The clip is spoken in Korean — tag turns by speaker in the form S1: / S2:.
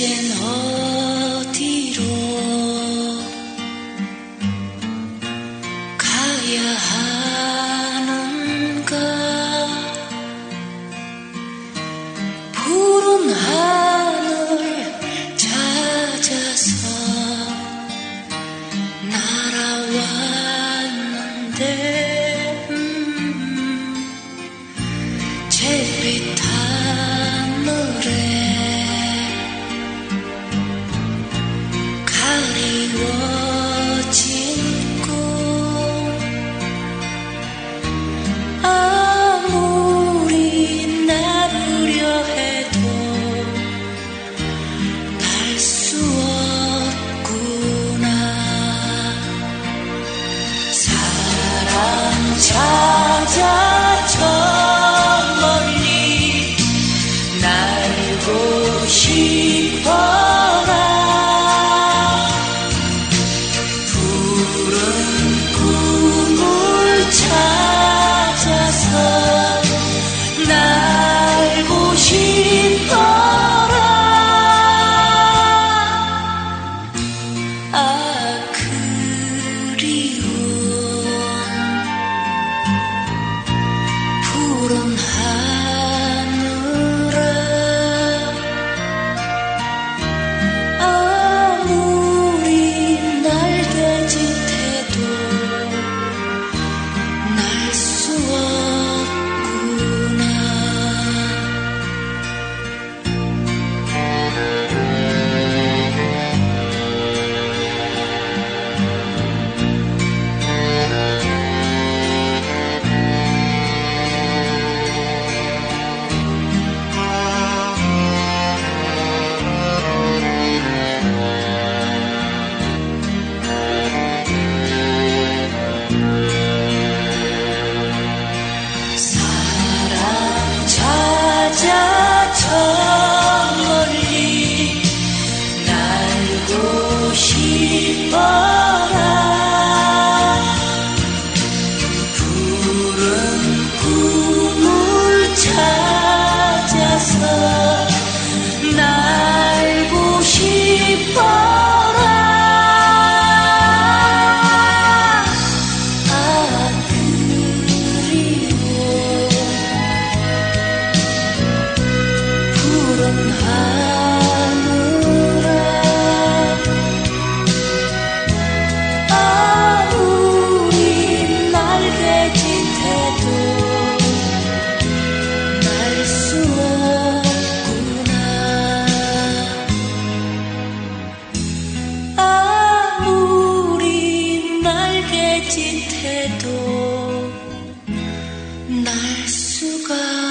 S1: 이젠 어디로 가야 하는가? 푸른 하늘 찾아서 날아왔는데 음, 음, 음. 잿빛 이 싶어 진 태도 날 수가